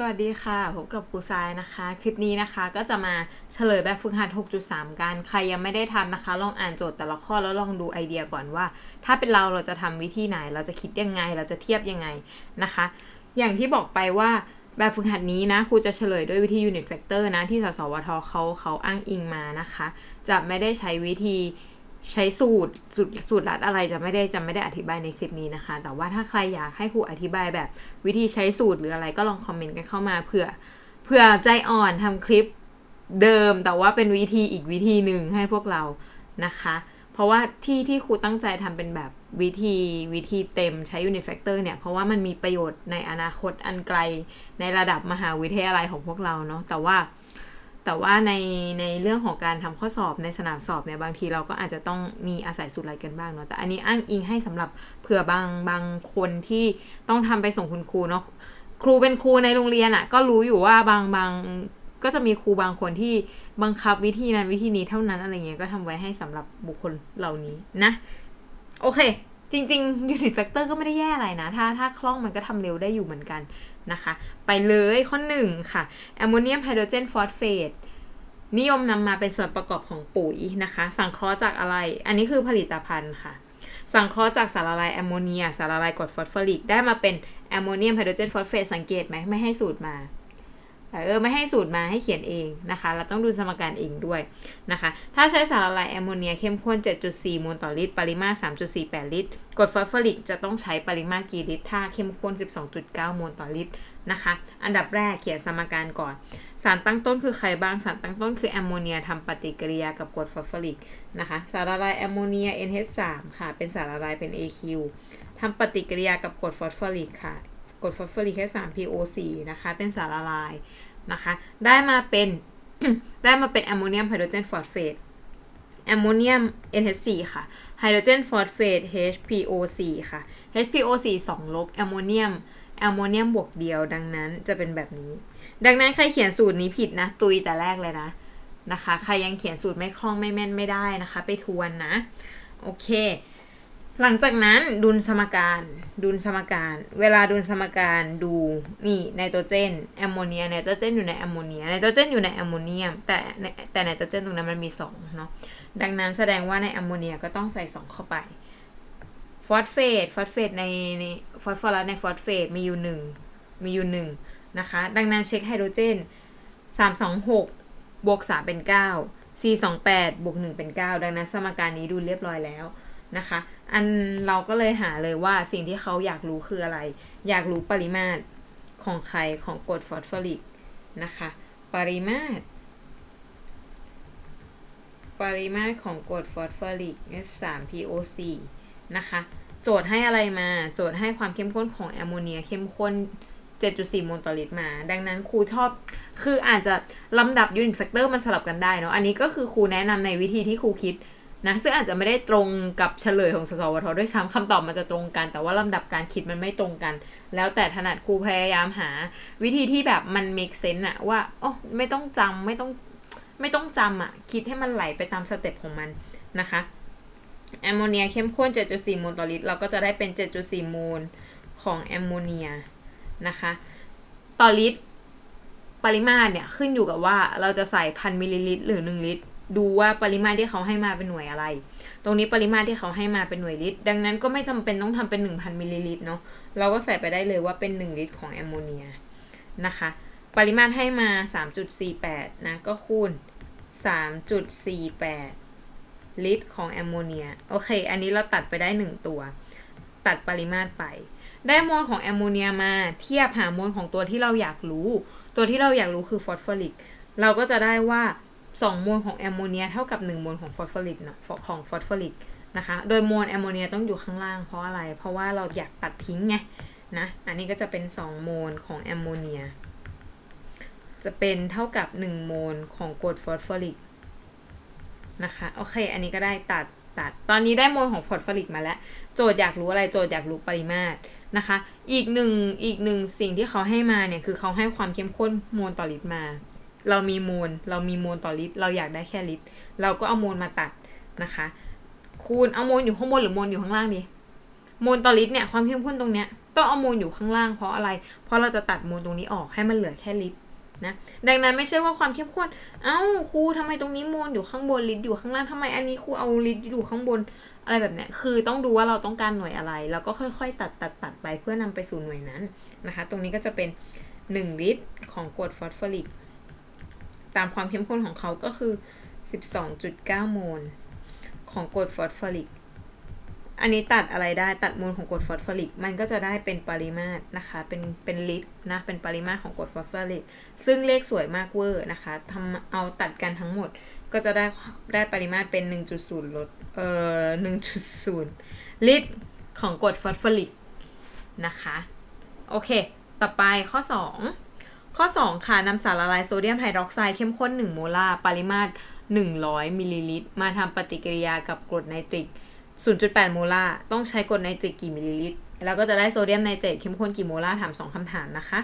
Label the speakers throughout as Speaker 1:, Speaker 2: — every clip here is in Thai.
Speaker 1: สวัสดีค่ะ พบกับครูทรายนะคะ คลิปนี้นะคะก็จะมาเฉลยแบบฝึกหัด 6.3 กัน ใครยังไม่ได้ทำนะคะ ลองอ่านโจทย์แต่ละข้อแล้วลองดูไอเดียก่อนว่า ถ้าเป็นเราเราจะทำวิธีไหน เราจะคิดยังไง เราจะเทียบยังไงนะคะ อย่างที่บอกไปว่าแบบฝึกหัดนี้นะครูจะเฉลยด้วยวิธี unit factor นะที่สสวทเขาเขาอ้างอิงมานะคะ จะไม่ได้ใช้วิธี ใช้สูตรสูตรสูตรลัดอะไรจะไม่ได้จะไม่ได้อธิบายในคลิปนี้นะคะ แต่ว่าถ้าใครอยากให้ครูอธิบายแบบวิธีใช้สูตรหรืออะไรก็ลองคอมเมนต์กันเข้ามาเผื่อเผื่อใจอ่อนทำคลิปเดิม แต่ว่าเป็นวิธีอีกวิธีหนึ่งให้พวกเรานะคะ เพราะว่าที่ที่ครูตั้งใจทำเป็นแบบวิธีวิธีเต็มใช้ unit factor เนี่ย เพราะว่ามันมีประโยชน์ในอนาคตอันไกลในระดับมหาวิทยาลัยของพวกเราเนาะแต่ว่า แต่ว่าในในเรื่องของการทำข้อสอบในสนามสอบเนี่ยบางทีเราก็อาจจะต้องมีอาศัยสูตรอะไรกันบ้างเนาะแต่อันนี้อ้างอิงให้สำหรับเผื่อบางบางคนที่ต้องทำไปส่งคุณครูเนาะครูเป็นครูในโรงเรียนอะ่ะ ก็รู้อยู่ว่าบางบางก็จะมีครูบางคนที่บังคับวิธีนั้นวิธีนี้เท่านั้นอะไรเงี้ยก็ทำไว้ให้สำหรับบุคคลเหล่านี้นะ โอเค จริงๆ unit factor ก็ไม่ได้แย่อะไรนะ ถ้าถ้าคล่องมันก็ทำเร็วได้อยู่เหมือนกันนะคะ ไปเลยข้อหนึ่งค่ะแอมโมเนียมไฮโดรเจนฟอสเฟตนิยมนำมาเป็นส่วนประกอบของปุ๋ยนะคะ สังเคราะห์จากอะไร อันนี้คือผลิตภัณฑ์ค่ะ สังเคราะห์จากสารละลายแอมโมเนีย สารละลายกรดฟอสฟอริก ได้มาเป็นแอมโมเนียมไฮโดรเจนฟอสเฟตสังเกตไหมไม่ให้สูตรมา เออไม่ให้สูตรมาให้เขียนเองนะคะ เราต้องดูสมการเองด้วยนะคะ ถ้าใช้สารละลายแอมโมเนียเข้มข้น 7.4โมลต่อลิตร ปริมาตร 3.48 ลิตรกรดฟอสฟอริกจะต้องใช้ปริมาตรกี่ลิตร ถ้าเข้มข้น 12.9โมลต่อลิตรนะคะ อันดับแรกเขียนสมการก่อน สารตั้งต้นคือใครบ้าง สารตั้งต้นคือแอมโมเนียทำปฏิกิริยากับกรดฟอสฟอริกนะคะ สารละลายแอมโมเนีย NH3 ค่ะ เป็นสารละลายเป็น AQ ทำปฏิกิริยากับกรดฟอสฟอริกค่ะ กรดฟอสฟอริกแค่ 3PO4 นะคะ เป็นสารละลายนะคะ ได้มาเป็นได้มาเป็นแอมโมเนียมไฮโดรเจนฟอสเฟตแอมโมเนียม NH4 ค่ะไฮโดรเจนฟอสเฟต HPO4 ค่ะ HPO4 2 ลบแอมโมเนียมแอมโมเนียมบวกเดียวดังนั้นจะเป็นแบบนี้ ดังนั้นใครเขียนสูตรนี้ผิดนะ ตุยแต่แรกเลยนะนะคะ ใครยังเขียนสูตรไม่คล่องไม่แม่นไม่ได้นะคะ ไปทวนนะ โอเค หลังจากนั้นดุลสมการ ดุลสมการ เวลาดุลสมการดูนี่ไนโตรเจนแอมโมเนียไนโตรเจนอยู่ในแอมโมเนียไนโตรเจนอยู่ในแอมโมเนียมแต่แต่ไนโตรเจนตรงนั้นมันมี2เนาะดังนั้นแสดงว่าในแอมโมเนียก็ต้องใส่ 2 เข้าไปฟอสเฟตฟอสเฟตในในฟอสฟอรัสในฟอสเฟตมีอยู่หนึ่งมีอยู่หนึ่งนะคะดังนั้นเช็คไฮโดรเจน 326 บวก 3 เป็น 9 428 บวก 1 เป็น 9 ดังนั้นสมการนี้ดูเรียบร้อยแล้ว นะคะ อันเราก็เลยหาเลยว่าสิ่งที่เขาอยากรู้คืออะไร อยากรู้ปริมาตรของใครของกรดฟอสฟอริกนะคะ ปริมาตร ปริมาตรของกรดฟอสฟอริก 3PO4 นะคะ โจทย์ให้อะไรมา โจทย์ให้ความเข้มข้นของแอมโมเนียเข้มข้น 7.4โมลต่อลิตรมา ดังนั้นครูชอบ คืออาจจะลำดับยูนิตแฟกเตอร์มันสลับกันได้เนาะ อันนี้ก็คือครูแนะนำในวิธีที่ครูคิด นะซึ่งอาจจะไม่ได้ตรงกับเฉลยของสสวทด้วยซ้ำคำตอบมันจะตรงกัน แต่ว่าลำดับการคิดมันไม่ตรงกัน แล้วแต่ถนัดครูพยายามหา วิธีที่แบบมัน make sense อะว่าโอ้ไม่ต้องจำไม่ต้องไม่ต้องจำอะคิดให้มันไหลไปตามสเต็ปของมันนะคะแอมโมเนียเข้มข้น 7.4โมลต่อลิตร เราก็จะได้เป็น 7.4โมลของแอมโมเนียนะคะต่อลิตรปริมาตรเนี่ยขึ้นอยู่กับว่าเราจะใส่พันมิลลิลิตรหรือ 1 ลิตร ดูว่าปริมาตรที่เขาให้มาเป็นหน่วยอะไร ตรงนี้ปริมาตรที่เขาให้มาเป็นหน่วยลิตร ดังนั้นก็ไม่จำเป็นต้องทำเป็น 1,000มิลลิลิตรเนาะ เราก็ใส่ไปได้เลยว่าเป็น 1 ลิตรของแอมโมเนียนะคะ ปริมาตรให้มา 3.48 นะ ก็คูณ 3.48 ลิตรของแอมโมเนีย โอเค อันนี้เราตัดไปได้ 1 ตัว ตัดปริมาตรไป ได้มลของแอมโมเนียมา เทียบหามลของตัวที่เราอยากรู้ ตัวที่เราอยากรู้คือฟอสฟอริก เราก็จะได้ว่า 2 มวลของแอมโมเนียเท่ากับ 1 มวลของฟอสฟอริกนะของฟอสฟอริกนะคะ โดยมวลแอมโมเนียต้องอยู่ข้างล่างเพราะอะไร เพราะว่าเราอยากตัดทิ้งไงนะ อันนี้ก็จะเป็น 2 โมลของแอมโมเนีย จะเป็นเท่ากับ 1 โมลของกรดฟอสฟอริกนะคะ โอเค อันนี้ก็ได้ตัดตัด ตอนนี้ได้โมลของฟอสฟอริกมาแล้ว โจทย์อยากรู้อะไร โจทย์อยากรู้ปริมาตรนะคะ อีกหนึ่งอีกหนึ่งสิ่งที่เขาให้มาเนี่ย คือเขาให้ความเข้มข้นโมลต่อลิตรมา เรามีโมลเรามีโมลต่อลิตร เราอยากได้แค่ลิตร เราก็เอาโมลมาตัดนะคะ คูณเอาโมลอยู่ข้างบนหรือโมลอยู่ข้างล่างดีโโมลต่อลิตรเนี่ยความเข้มข้นตรงเนี้ยต้องเอาโมลอยู่ข้างล่างเพราะอะไร เพราะเราจะตัดโมลตรงนี้ออกให้มันเหลือแค่ลิตรนะดังนั้นไม่ใช่ว่าความเข้มข้น เอ้าครูทำไมตรงนี้โมลอยู่ข้างบนลิตรอยู่ข้างล่างทำไมอันนี้ครูเอาลิตรอยู่ข้างบนอะไรแบบเนี้ยคือต้องดูว่าเราต้องการหน่วยอะไร แล้วก็ค่อยๆ ตัดตัดตัดไปเพื่อนำไปสู่หน่วยนั้นนะคะ ตรงนี้ก็จะเป็น 1 ลิตรของกรดฟอสฟอริก ตามความเข้มข้นของเขาก็คือ 12.9 โมล ของกรดฟอสฟอริก อันนี้ตัดอะไรได้ตัดโมลของกรดฟอสฟอริก มันก็จะได้เป็นปริมาตรนะคะ เป็นเป็นลิตรนะ เป็นปริมาตรของกรดฟอสฟอริก ซึ่งเลขสวยมากเวอร์นะคะทำเอาตัดกันทั้งหมดก็จะได้ได้ปริมาตรเป็น 1.0ลดเอ่อ1.0 ลิตรของกรดฟอสฟอริกนะคะ โอเค ต่อไปข้อ 2 ข้อ 2 ค่ะนำสารละลายโซเดียมไฮดรอกไซด์เข้มข้น 1 โมลาร์ปริมาตร 100มิลลิลิตร มาทำปฏิกิริยากับกรดไนตริก 0.8 โมลาร์ต้องใช้กรดไนตริกกี่มิลลิลิตร แล้วก็จะได้โซเดียมไนเตรตเข้มข้นกี่โมลาร์ถาม2คำถามนะคะ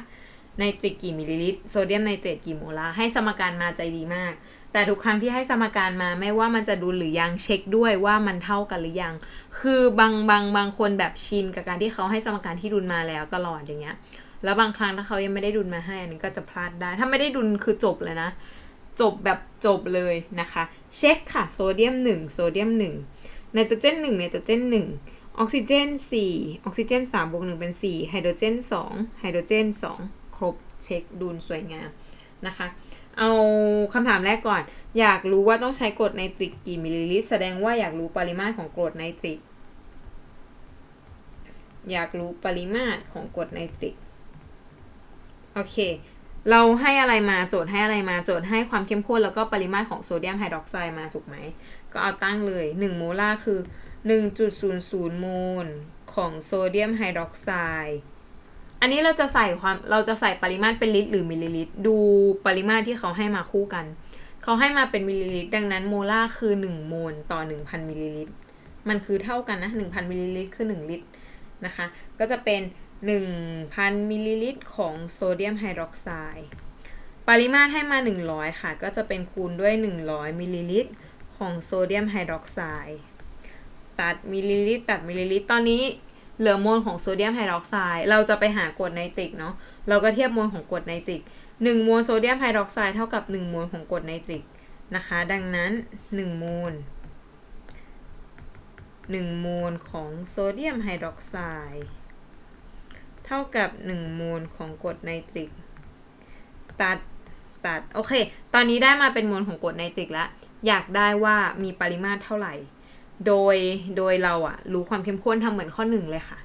Speaker 1: ไนตริกกี่มิลลิลิตร โซเดียมไนเตรตกี่โมลาร์ให้สมการมาใจดีมาก แต่ทุกครั้งที่ให้สมการมาไม่ว่ามันจะดูหรือยังเช็คด้วยว่ามันเท่ากันหรือยัง คือบางบางบางคนแบบชินกับการที่เขาให้สมการที่ดุลมาแล้วตลอดอย่างเงี้ย แล้วบางครั้งถ้าเขายังไม่ได้ดุลมาให้ อันนี้ก็จะพลาดได้ ถ้าไม่ได้ดุลคือจบเลยนะ จบแบบจบเลยนะคะ เช็คค่ะ โซเดียม 1 โซเดียม 1 ไนโตรเจน1ไนโตรเจน 1 ออกซิเจน 4 ออกซิเจน3บวก1เป็น 4 ไฮโดรเจน 2 ไฮโดรเจน 2 ครบเช็คดุลสวยงามนะคะ เอาคำถามแรกก่อน อยากรู้ว่าต้องใช้กรดไนตริกกี่มิลลิลิตร แสดงว่าอยากรู้ปริมาตรของกรดไนตริก อยากรู้ปริมาตรของกรดไนตริก โอเค เราให้อะไรมาโจทย์ให้อะไรมาโจทย์ให้ความเข้มข้นแล้วก็ปริมาตรของโซเดียมไฮดรอกไซด์มาถูกไหม ก็เอาตั้งเลย 1 โมลาร์คือ 1.00 โมลของโซเดียมไฮดรอกไซด์อันนี้เราจะใส่ความเราจะใส่ปริมาตรเป็นลิตรหรือมิลลิลิตรดูปริมาตรที่เขาให้มาคู่กัน เขาให้มาเป็นมิลลิลิตรดังนั้นโมลาร์คือ 1 โมลต่อ 1,000 มิลลิลิตรมันคือเท่ากันนะ 1,000 มิลลิลิตรคือ 1 ลิตรนะคะ ก็จะเป็น 1,000มิลลิลิตรของโซเดียมไฮดรอกไซด์ปริมาตรให้มา 100 ค่ะ ก็จะเป็นคูณด้วย 100มิลลิลิตรของโซเดียมไฮดรอกไซด์ตัดมิลลิลิตรตัดมิลลิลิตร ตอนนี้เหลือโมลของโซเดียมไฮดรอกไซด์เราจะไปหากรดไนตริกเนาะเราก็เทียบโมลของกรดไนตริก1โมลโซเดียมไฮดรอกไซด์เท่ากับ 1 โมลของกรดไนตริกนะคะ ดังนั้น 1 โมล1 โมลของโซเดียมไฮดรอกไซด์ เท่ากับ1โมลของกรดไนตริก ตัดตัดโอเค ตอนนี้ได้มาเป็นโมลของกรดไนตริกแล้ว อยากได้ว่ามีปริมาตรเท่าไหร่ โดยโดยเราอะรู้ความเข้มข้นทำเหมือนข้อหนึ่งเลยค่ะ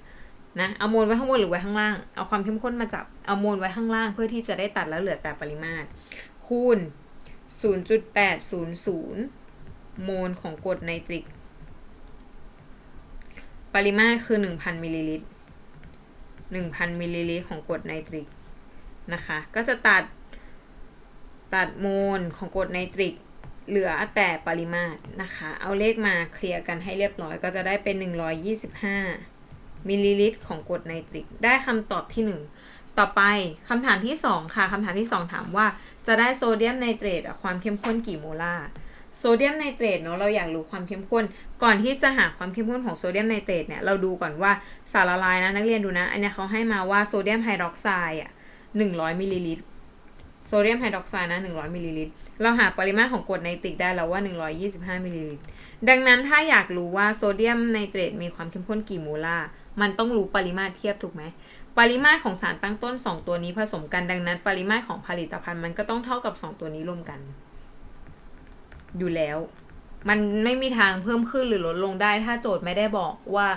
Speaker 1: นะเอาโมลไว้ข้างบนหรือไว้ข้างล่าง เอาความเข้มข้นมาจับ เอาโมลไว้ข้างล่างเพื่อที่จะได้ตัดแล้วเหลือแต่ปริมาตร คูณ 0.800 โมลของกรดไนตริก ปริมาตรคือ 1,000มิลลิลิตร 1,000มิลลิลิตรของกรดไนตริกนะคะ ก็จะตัดตัดโมลของกรดไนตริก เหลือแต่ปริมาตรนะคะ เอาเลขมาเคลียร์กันให้เรียบร้อย ก็จะได้เป็น 125มิลลิลิตรของกรดไนตริก ได้คำตอบที่ 1 ต่อไปคำถามที่ 2 ค่ะคำถามที่ 2 ถามว่าจะได้โซเดียมไนเตรตความเข้มข้นกี่โมลาร์ โซเดียมไนเตรตเนาะเราอยากรู้ความเข้มข้น ก่อนที่จะหาความเข้มข้นของโซเดียมไนเตรตเนี่ยเราดูก่อนว่าสารละลายนะนักเรียนดูนะ อันเนี้ยเขาให้มาว่าโซเดียมไฮดรอกไซด์อะ100มิลลิลิตรโซเดียมไฮดรอกไซด์นะ100มิลลิลิตรเราหาปริมาตรของกรดไนตริกได้แล้วว่า125มิลลิลิตรดังนั้นถ้าอยากรู้ว่าโซเดียมไนเตรตมีความเข้มข้นกี่โมลาร์มันต้องรู้ปริมาตรเทียบถูกไหมปริมาตรของสารตั้งต้น 2 ตัวนี้ผสมกันดังนั้น ปริมาตรของผลิตภัณฑ์มันก็ต้องเท่ากับ 2 ตัวนี้รวมกัน อยู่แล้ว มันไม่มีทางเพิ่มขึ้นหรือลดลงได้ ถ้าโจทย์ไม่ได้บอกว่า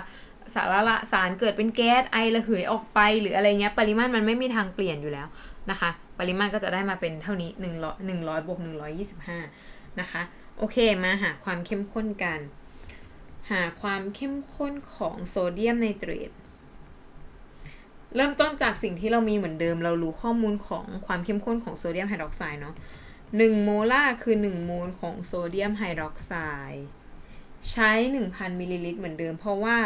Speaker 1: สารละสารเกิดเป็นแก๊สไอระเหยออกไป หรืออะไรเงี้ยปริมาตรมันไม่มีทางเปลี่ยนอยู่แล้วนะคะ ปริมาตรก็จะได้มาเป็นเท่านี้1 0 0 100บวก125 นะคะ โอเคมาหาความเข้มข้นกัน หาความเข้มข้นของโซเดียมไนเตรตเริ่มต้นจากสิ่งที่เรามีเหมือนเดิม เรารู้ข้อมูลของความเข้มข้นของโซเดียมไฮดรอกไซด์เนาะ 1 โมลาร์คือ 1 โมลของโซเดียมไฮดรอกไซด์ใช้ 1,000 มิลลิลิตรเหมือนเดิม เพราะว่า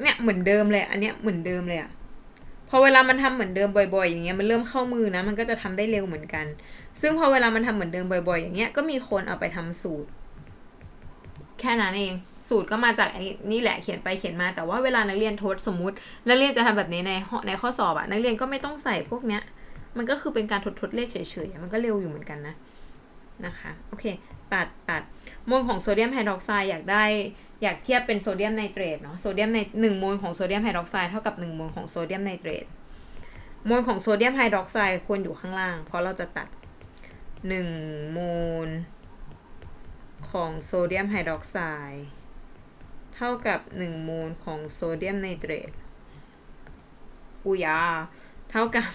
Speaker 1: เนี่ยเหมือนเดิมเลยอันเนี้ยเหมือนเดิมเลยอะพอเวลามันทำเหมือนเดิมบ่อยๆ อย่างเงี้ยมันเริ่มเข้ามือนะ มันก็จะทำได้เร็วเหมือนกัน ซึ่งพอเวลามันทำเหมือนเดิมบ่อยๆ อย่างเงี้ยก็มีคนเอาไปทำสูตร แค่นั้นเองสูตรก็มาจากไอ้นี่แหละเขียนไปเขียนมา แต่ว่าเวลานักเรียนทดสมมุติ นักเรียนจะทำแบบนี้ในห้องในข้อสอบอะนักเรียนก็ไม่ต้องใส่พวกเนี้ย มันก็คือเป็นการทดทดเลขเฉยๆ มันก็เร็วอยู่เหมือนกันนะนะคะ โอเค ตัดตัดมวลของโซเดียมไฮดรอกไซด์อยากได้ อยากเทียบเป็นโซเดียมไนเตรตเนาะ โซเดียมในหนึ่งโมลของโซเดียมไฮดรอกไซด์เท่ากับหนึ่งโมลของโซเดียมไนเตรตโมลของโซเดียมไฮดรอกไซด์ควรอยู่ข้างล่าง เพราะเราจะตัดหนึ่งโมลของโซเดียมไฮดรอกไซด์เท่ากับหนึ่งโมลของโซเดียมไนเตรตอุยา เท่ากับ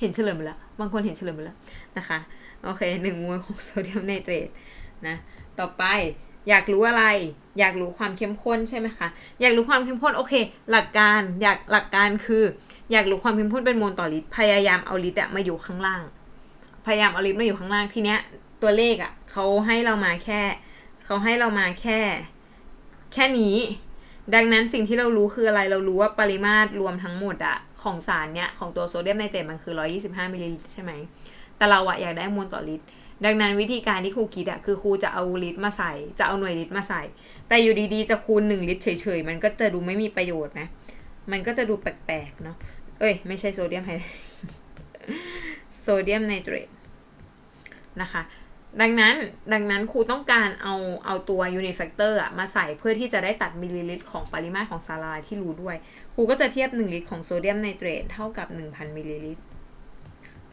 Speaker 1: เห็นเฉลยมดแล้ว บางคนเห็นเฉลยมดแล้วนะคะ โอเคหนึ่งมวลของโซเดียมไนเตรตนะ ต่อไปอยากรู้อะไร อยากรู้ความเข้มข้นใช่ไหมคะ อยากรู้ความเข้มข้น โอเค หลักการอยากหลักการคือ อยากรู้ความเข้มข้นเป็นโมลต่อลิตร พยายามเอาลิตรอะมาอยู่ข้างล่าง พยายามเอาลิตรมาอยู่ข้างล่าง ทีเนี้ยตัวเลขอะเขาให้เรามาแค่เขาให้เรามาแค่ แค่นี้ ดังนั้นสิ่งที่เรารู้คืออะไร เรารู้ว่าปริมาตรรวมทั้งหมดอะ ของสารเนี้ยของตัวโซเดียมไนเตรตมันคือ 125มิลลิลิตรใช่ไหม แต่เราอะอยากได้มวลต่อลิตร ดังนั้นวิธีการที่ครูคิดอะคือครูจะเอาลิตรมาใส่ จะเอาหน่วยลิตรมาใส่ แต่อยู่ดีๆจะคูณ 1 ลิตรเฉยๆ มันก็จะดูไม่มีประโยชน์นะมันก็จะดูแปลกๆเนาะ เอ้ย ไม่ใช่โซเดียมไฮโซเดียมไนเตรตนะคะ ดังนั้นดังนั้นครูต้องการเอาเอาตัว unit factor อะมาใส่เพื่อที่จะได้ตัดมิลลิลิตรของปริมาตรของสารละลายที่รู้ด้วย ครูก็จะเทียบ 1 ลิตรของโซเดียมไนเตรตเท่ากับ 1,000มิลลิลิตร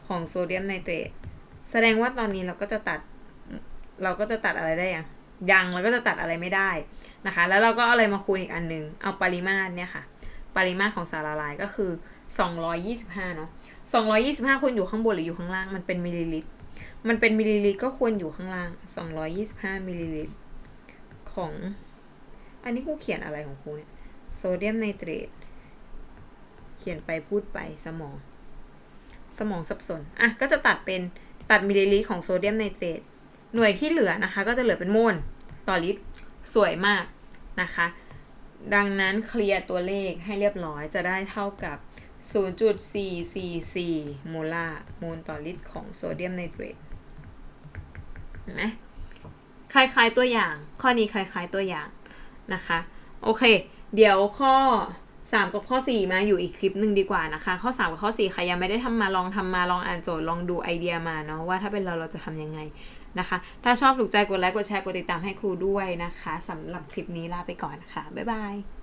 Speaker 1: ของโซเดียมไนเตรตแสดงว่าตอนนี้เราก็จะตัดเราก็จะตัดอะไรได้ยังยังเราก็จะตัดอะไรไม่ได้นะคะ แล้วเราก็เอาอะไรมาคูณอีกอันหนึง เอาปริมาตรเนี่ยค่ะ ปริมาตรของสารละลายก็คือ 225 เนาะ225ควรอยู่ข้างบนหรืออยู่ข้างล่าง มันเป็นมิลลิลิตร มันเป็นมิลลิลิตรก็ควรอยู่ข้างล่าง 225มิลลิลิตรของ อันนี้ครูเขียนอะไรของครูเนี่ย โซเดียมไนเตรต เขียนไปพูดไปสมอง สมองสับสน อะ ก็จะตัดเป็นตัดมิลลิลิตรของโซเดียมไนเตรต หน่วยที่เหลือนะคะ ก็จะเหลือเป็นโมลต่อลิตร สวยมากนะคะ ดังนั้นเคลียร์ตัวเลขให้เรียบร้อยจะได้เท่ากับ0.444 โมลาร์โมลต่อลิตรของโซเดียมไนเตรต เห็นไหมคล้ายๆตัวอย่าง ข้อนี้คล้ายๆตัวอย่างนะคะ โอเค เดี๋ยวข้อ 3 กับข้อ 4 มาอยู่อีกคลิปหนึ่งดีกว่านะคะ ข้อ 3 กับข้อ 4 ใครยังไม่ได้ทำมาลองทำมาลองอ่านโจทย์ลองดูไอเดียมาเนาะว่าถ้าเป็นเราเราจะทำยังไงนะคะ ถ้าชอบถูกใจกดไลค์กดแชร์กดติดตามให้ครูด้วยนะคะสำหรับคลิปนี้ลาไปก่อนนะคะบ๊ายบาย